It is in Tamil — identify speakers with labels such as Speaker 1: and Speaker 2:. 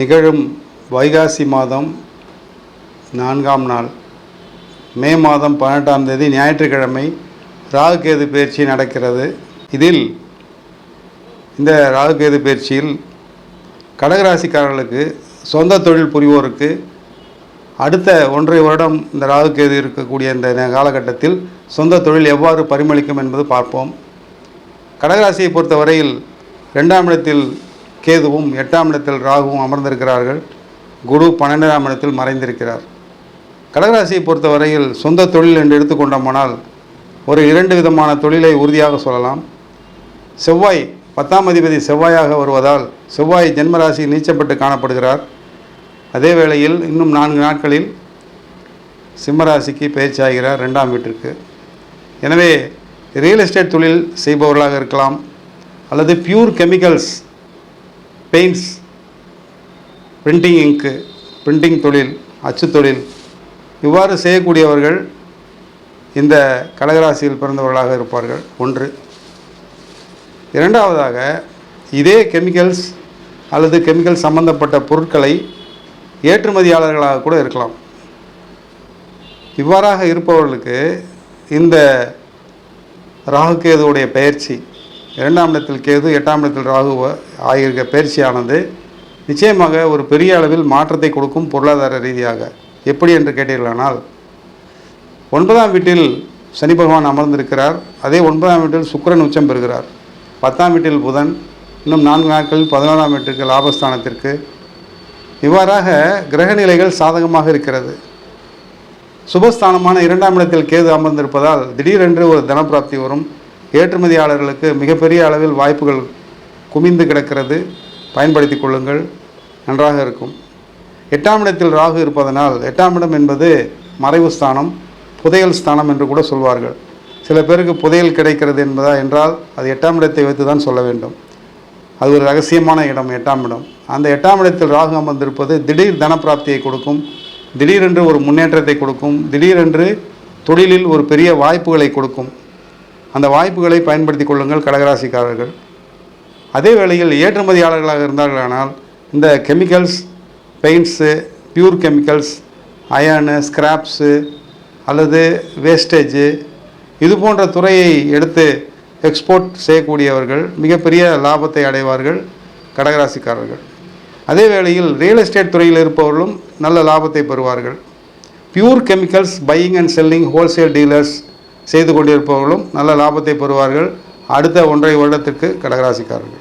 Speaker 1: நிகழும் வைகாசி மாதம் நான்காம் நாள். மே மாதம் பதினெட்டாம் தேதி ஞாயிற்றுக்கிழமை ராகுகேது பயிற்சி நடக்கிறது. இதில் இந்த ராகுகேது பயிற்சியில் கடகராசிக்காரர்களுக்கு சொந்த தொழில் புரிவோருக்கு அடுத்த ஒன்றரை வருடம் இந்த ராகுகேது இருக்கக்கூடிய இந்த காலகட்டத்தில் சொந்த தொழில் எவ்வாறு பரிமளிக்கும் என்பது பார்ப்போம். கடகராசியை பொறுத்தவரையில் ரெண்டாம் இடத்தில் கேதுவும் எட்டாம் இடத்தில் ராகுவும் அமர்ந்திருக்கிறார்கள். குரு பன்னெண்டாம் இடத்தில் மறைந்திருக்கிறார். கடகராசியை பொறுத்தவரையில் சொந்த தொழில் என்று எடுத்துக்கொண்டோமானால் ஒரு இரண்டு விதமான தொழிலை உறுதியாக சொல்லலாம். செவ்வாய் பத்தாம் அதிபதி செவ்வாயாக வருவதால் செவ்வாய் ஜென்மராசி நீச்சப்பட்டு காணப்படுகிறார். அதே வேளையில் இன்னும் நான்கு நாட்களில் சிம்மராசிக்கு பேச்சாகிறார் ரெண்டாம் வீட்டிற்கு. எனவே ரியல் எஸ்டேட் தொழில் செய்பவர்களாக இருக்கலாம். அல்லது பியூர் கெமிக்கல்ஸ் பெயிண்ட்ஸ் பிரிண்டிங் இங்கு பிரிண்டிங் தொழில் அச்சு தொழில். இவ்வாறு செய்யக்கூடியவர்கள் இந்த கடகராசியில் பிறந்தவர்களாக இருப்பார்கள். ஒன்று. இரண்டாவதாக இதே கெமிக்கல்ஸ் அல்லது கெமிக்கல் சம்பந்தப்பட்ட பொருட்களை ஏற்றுமதியாளர்களாக கூட இருக்கலாம். இவ்வாறாக இருப்பவர்களுக்கு இந்த ராகுகேதுவுடைய பயிற்சி இரண்டாம் இடத்தில் கேது எட்டாம் இடத்தில் ராகு ஆகியிருக்க பயிற்சியானது நிச்சயமாக ஒரு பெரிய அளவில் மாற்றத்தை கொடுக்கும் பொருளாதார ரீதியாக. எப்படி என்று கேட்டீர்களானால் ஒன்பதாம் வீட்டில் சனி பகவான் அமர்ந்திருக்கிறார். அதே ஒன்பதாம் வீட்டில் சுக்கரன் உச்சம் பெறுகிறார். பத்தாம் வீட்டில் புதன் இன்னும் நான்கு நாட்களில் பதினோராம் வீட்டிற்கு லாபஸ்தானத்திற்கு. இவ்வாறாக கிரகநிலைகள் சாதகமாக இருக்கிறது. சுபஸ்தானமான இரண்டாம் இடத்தில் கேது அமர்ந்திருப்பதால் திடீரென்று ஒரு தனப்பிராப்தி வரும். ஏற்றுமதியாளர்களுக்கு மிகப்பெரிய அளவில் வாய்ப்புகள் குமிந்து கிடக்கிறது. பயன்படுத்தி கொள்ளுங்கள். நன்றாக இருக்கும். எட்டாம் இடத்தில் ராகு இருப்பதனால் எட்டாம் இடம் என்பது மறைவு ஸ்தானம் புதையல் ஸ்தானம் என்று கூட சொல்வார்கள். சில பேருக்கு புதையல் கிடைக்கிறது என்பதா என்றால் அது எட்டாம் இடத்தை வைத்து தான் சொல்ல வேண்டும். அது ஒரு ரகசியமான இடம் எட்டாம் இடம். அந்த எட்டாம் இடத்தில் ராகு அமர்ந்திருப்பது திடீர் தனப்பிராப்தியை கொடுக்கும் திடீரென்று ஒரு முன்னேற்றத்தை கொடுக்கும் திடீரென்று தொழிலில் ஒரு பெரிய வாய்ப்புகளை கொடுக்கும். அந்த வாய்ப்புகளை பயன்படுத்தி கொள்ளுங்கள் கடகராசிக்காரர்கள். அதே வேளையில் ஏற்றுமதியாளர்களாக இருந்தார்களானால் இந்த chemicals paints pure chemicals iron scraps அல்லது வேஸ்டேஜு இது போன்ற துறையை எடுத்து எக்ஸ்போர்ட் செய்யக்கூடியவர்கள் மிகப்பெரிய லாபத்தை அடைவார்கள் கடகராசிக்காரர்கள். அதே வேளையில் ரியல் எஸ்டேட் துறையில் இருப்பவர்களும் நல்ல லாபத்தை பெறுவார்கள். Pure chemicals buying and selling wholesale dealers செய்து கொண்டிருப்பவர்களும் நல்ல லாபத்தை பெறுவார்கள். அடுத்த ஒன்றரை வருடத்திற்கு கடகராசிக்காரர்கள்.